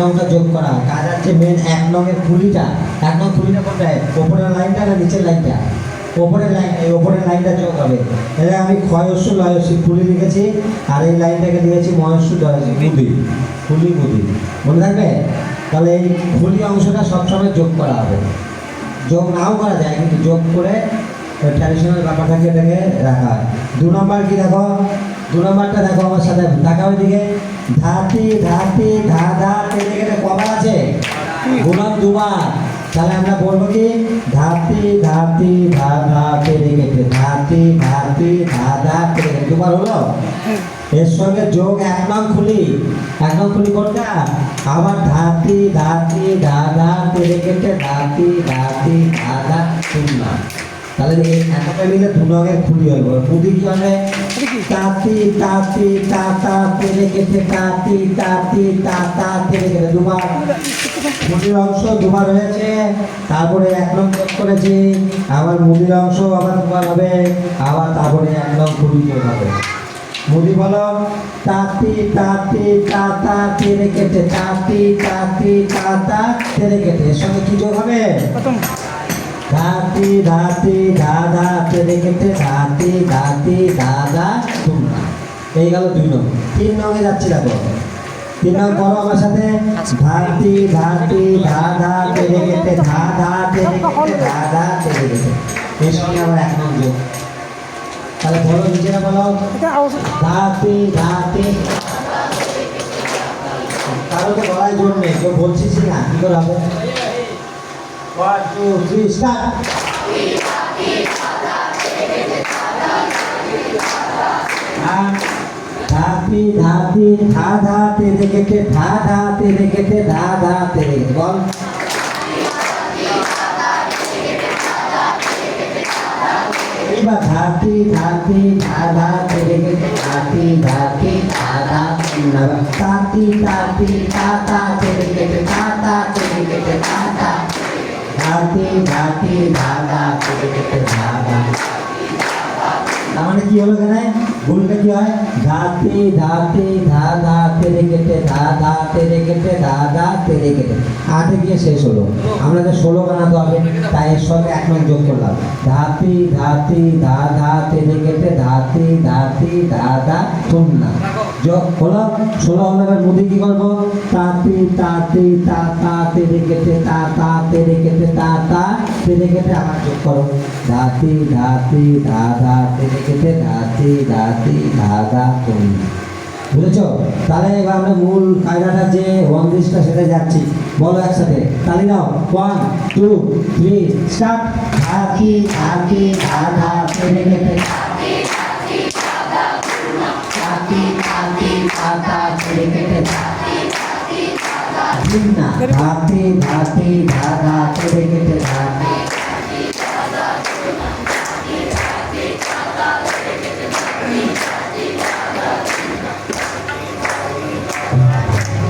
নংটা যোগ করা। কাজ হচ্ছে মেন এক নংয়ের খুলিটা। এক নং খুলিটা কোনটায় ওপরের লাইনটা না নিচের লাইনটা? ওপরের লাইন, এই ওপরের লাইনটা যোগ হবে। এটা আমি ক্ষয়স্য লয়স্য খুলি লিখেছি, আর এই লাইনটাকে লিখেছি ময়স্য জয়স্য মুদি খুলি মুদি মনে থাকবে? তাহলে এই খুলি অংশটা সবসময় যোগ করা হবে। যোগ নাও করা যায়, কিন্তু যোগ করে ট্র্যাডিশনাল ব্যাপারটাকে এটাকে রাখা হয় দু নম্বর কি দেখো দু নম্বরটা দেখো আমার সাথে দেখা ওই দিকে ধাতি ধাতি ধা ধা কেটে কবার আছে গুণন দুবার তাহলে আমরা বলব কি ধাতি ধাতি ধা ধা তেলে কেটে ধাতি ধাতি ধা ধা কেটে দুবার হলো এর সঙ্গে যোগ এক নং খুলি এক নং খুলি কোনটা আবার ধাতি ধাতি ধা ধা তেলে কেটে ধাতি ধাতি ধা ধা শূন্য তাহলে একটা মিলে দু নঙের খুলি হইব মুদি কি হবে তাতি তাতি তাতা তেলে কেটে তাতি তাতি তাতা তেলে কেটে দুবার। মুদির অংশ দুবার হয়েছে তারপরে এক নং যোগ করেছি আবার মুদির অংশ আবার দুবার হবে আবার তারপরে এক নং খুলি হবে। মুদি বলো তাতি তাতি তাতা তেলে কেটে তাতি তাতি তাতা তেলে কেটে এর সঙ্গে কি যোগ হবে? প্রথম। ধাতি ধাতি দাদা তেরে কেটে ধাতি ধাতি দাদা তোমরা। এই গেল দুই নং। তিন নঙে যাচ্ছি দেখো। তিন নং করো আমার সাথে। ধাতি ধাতি দাদা তেরে কেটে দাদা তেরে কেটে দাদা তেরে কেটে এর সঙ্গে আবার এক নং যোগ। তাহলে বলো। নিজেরা বলো ধাতি ধাতি কারও তো গলায় জোর নেই। কেউ বলছিস না? কি করে হবে? ওয়ান টু থ্রি স্টার্ট ধাপি ধাপি ধা ধা তেরে কেটে ধা ধা তেরে কেটে ধা ধা তেরে কেটে বল এবার ধাপি ধাপি ধা ধা তেরে কেটে ধাপি ধাপি ধা ধা তাতি তাতি তা তা তেরে কেটে তা তা তেরে কেটে তা তা ধাতি ধাতি ধা ধা তেরে কেটে তার মানে কেটে আটে গিয়ে শেষ হলো। আমরা যে ষোলো বানাতে হবে তাই এর সঙ্গে এক নং যোগ করলাম। ধাতি ধাতি ধা তেরে কেটে ধাতি ধাতি ধা ধা তুমনা হলো, ষোলো আমরা এবার মুদি কি করব? তাতি তাতি তা তা তা তা আবার যোগ করো। ধাতি ধাতি ধা ধা ধাতি ধাতি ধা ধা তুমনা বুঝেছ? তাহলে এবার আমরা মূল কায়দাটা যে ওয়ান সেটা যাচ্ছি। বলো একসাথে। তালি নাও। ওয়ান টু থ্রি স্টার্ট ধাতি ধাতি ধা ধা কেটে जाति जाति माता छेड़ के जाति जाति दादा जिन्ना भाते भाते दादा छेड़ के जाति जाति दादा जिन्ना भाते भाते दादा छेड़ के जाति